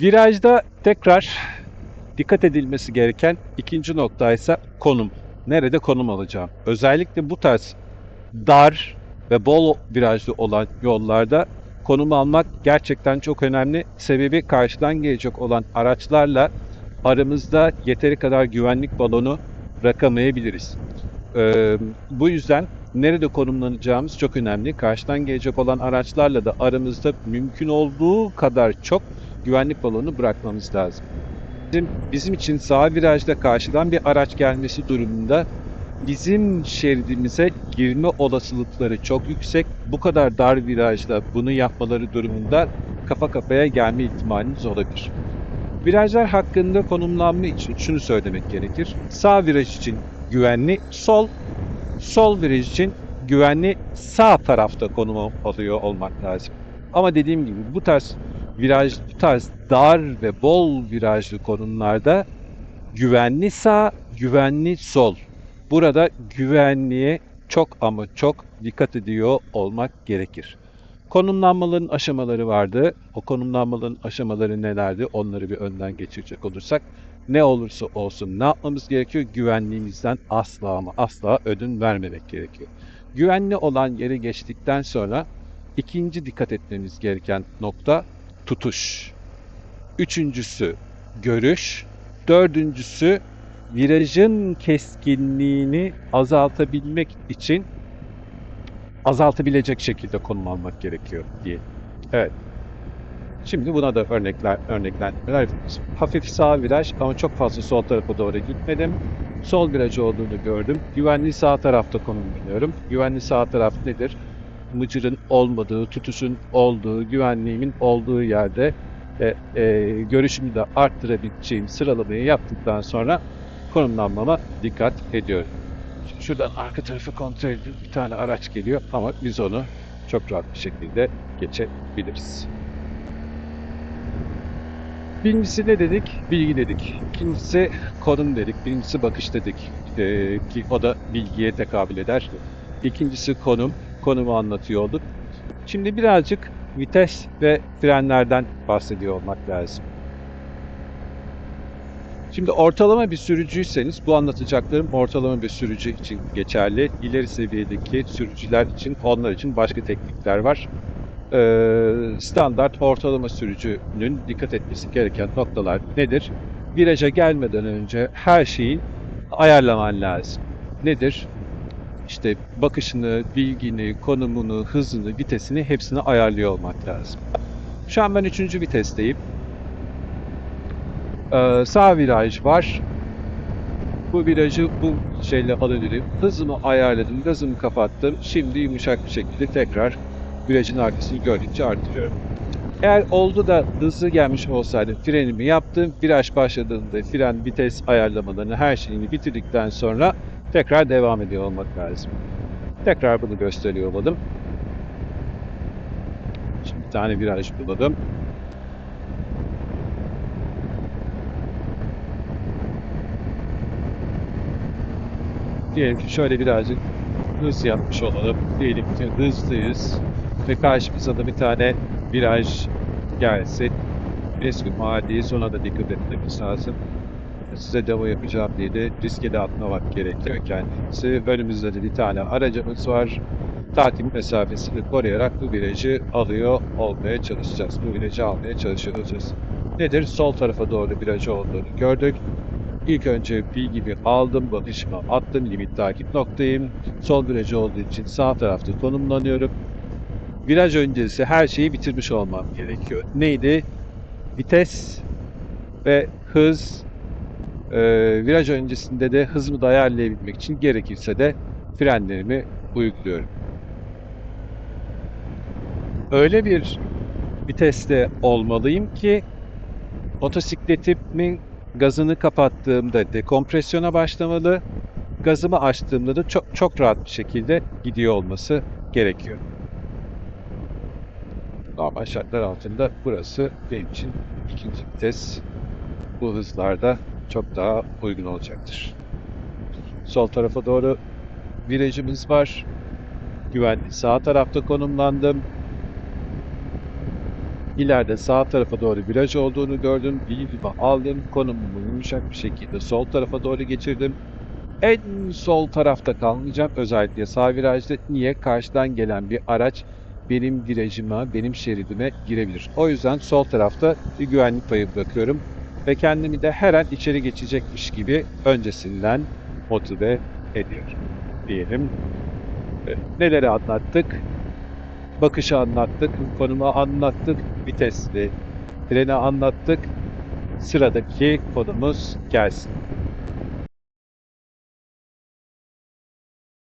Virajda tekrar dikkat edilmesi gereken ikinci nokta ise konum. Nerede konum alacağım? Özellikle bu tarz dar ve bol virajlı olan yollarda konum almak gerçekten çok önemli. Sebebi karşıdan gelecek olan araçlarla aramızda yeteri kadar güvenlik balonu bırakamayabiliriz. Ee, bu yüzden nerede konumlanacağımız çok önemli. Karşıdan gelecek olan araçlarla da aramızda mümkün olduğu kadar çok güvenlik balonu bırakmamız lazım. Bizim, bizim için sağ virajda karşıdan bir araç gelmesi durumunda bizim şeridimize girme olasılıkları çok yüksek. Bu kadar dar virajda bunu yapmaları durumunda kafa kafaya gelme ihtimaliniz olabilir. Virajlar hakkında konumlanma için şunu söylemek gerekir. Sağ viraj için güvenli sol, sol viraj için güvenli sağ tarafta konum alıyor olmak lazım. Ama dediğim gibi bu tarz viraj, bu tarz dar ve bol virajlı konumlarda güvenli sağ, güvenli sol. Burada güvenliğe çok ama çok dikkat ediyor olmak gerekir. Konumlanmaların aşamaları vardı. O konumlanmaların aşamaları nelerdi? Onları bir önden geçirecek olursak ne olursa olsun ne yapmamız gerekiyor? Güvenliğimizden asla ama asla ödün vermemek gerekiyor. Güvenli olan yeri geçtikten sonra ikinci dikkat etmemiz gereken nokta tutuş. Üçüncüsü görüş. Dördüncüsü virajın keskinliğini azaltabilmek için azaltabilecek şekilde konum almak gerekiyor diye. Evet. Şimdi buna da örnekler, örneklendirmeler. Hafif sağ viraj ama çok fazla sol tarafa doğru gitmedim. Sol viraj olduğunu gördüm. Güvenli sağ tarafta konumlanıyorum. Güvenli sağ taraf nedir? Mıcırın olmadığı, tutuşun olduğu, güvenliğimin olduğu yerde e, e, görüşümü de arttırabileceğim sıralamayı yaptıktan sonra konumlanmama dikkat ediyorum. Şuradan arka tarafı kontrol edip bir tane araç geliyor ama biz onu çok rahat bir şekilde geçebiliriz. Birincisi ne dedik? Bilgi dedik. İkincisi konum dedik. Birincisi bakış dedik. Ee, ki o da bilgiye tekabül eder. İkincisi konum. Konumu anlatıyor olduk. Şimdi birazcık vites ve frenlerden bahsediyor olmak lazım. Şimdi ortalama bir sürücüyseniz bu anlatacaklarım ortalama bir sürücü için geçerli. İleri seviyedeki sürücüler için onlar için başka teknikler var. Ee, standart ortalama sürücünün dikkat etmesi gereken noktalar nedir? Viraja gelmeden önce her şeyi ayarlaman lazım. Nedir? İşte bakışını, bilgini, konumunu, hızını, vitesini hepsini ayarlıyor olmak lazım. Şu an ben 3. vitesteyim. Ee, sağ viraj var. Bu virajı bu şeyle alabilirim. Hızımı ayarladım, gazımı kapattım. Şimdi yumuşak bir şekilde tekrar virajın arkasını gördükçe arttırıyorum. Eğer oldu da hızlı gelmiş olsaydım frenimi yaptım. Viraj başladığında fren, vites ayarlamalarını her şeyini bitirdikten sonra tekrar devam ediyor olmak lazım. Tekrar bunu gösteriyor olalım. Şimdi bir tane viraj bulalım. Diyelim ki şöyle birazcık hız yapmış olalım. Diyelim ki hızlıyız ve karşımıza da bir tane viraj gelsin. Eski mahalleyi ona da dikkat etmemiz lazım. Size demo yapacağım diye de riske de atmamak gerekiyor kendisi. Önümüzde de bir tane aracımız var. Takip mesafesini koruyarak bu virajı alıyor olmaya çalışacağız. Bu virajı almaya çalışacağız. Nedir? Sol tarafa doğru viraj olduğunu gördük. İlk önce bilgimi aldım, bakışımı attım, limit takip noktayım. Sol virajı olduğu için sağ tarafta konumlanıyorum. Viraj öncesi her şeyi bitirmiş olmam gerekiyor. Neydi? Vites ve hız. Ee, viraj öncesinde de hızımı da ayarlayabilmek için gerekirse de frenlerimi uyguluyorum. Öyle bir viteste olmalıyım ki motosikletimin gazını kapattığımda dekompresyona başlamalı. Gazımı açtığımda da çok çok rahat bir şekilde gidiyor olması gerekiyor. Normal şartlar altında burası benim için ikinci vites. Bu hızlarda çok daha uygun olacaktır. Sol tarafa doğru virajımız var. Güvenli sağ tarafta konumlandım. İleride sağ tarafa doğru viraj olduğunu gördüm. Bilgimi aldım. Konumumu yumuşak bir şekilde sol tarafa doğru geçirdim. En sol tarafta kalmayacağım. Özellikle sağ virajda. Niye? Karşıdan gelen bir araç benim virajıma, benim şeridime girebilir. O yüzden sol tarafta bir güvenlik payı bırakıyorum. Ve kendimi de her an içeri geçecekmiş gibi öncesinden motive ediyorum. Diyelim. Evet, Neleri anlattık? Bakışı anlattık, konumu anlattık, vitesli, freni anlattık. Sıradaki konumuz gelsin.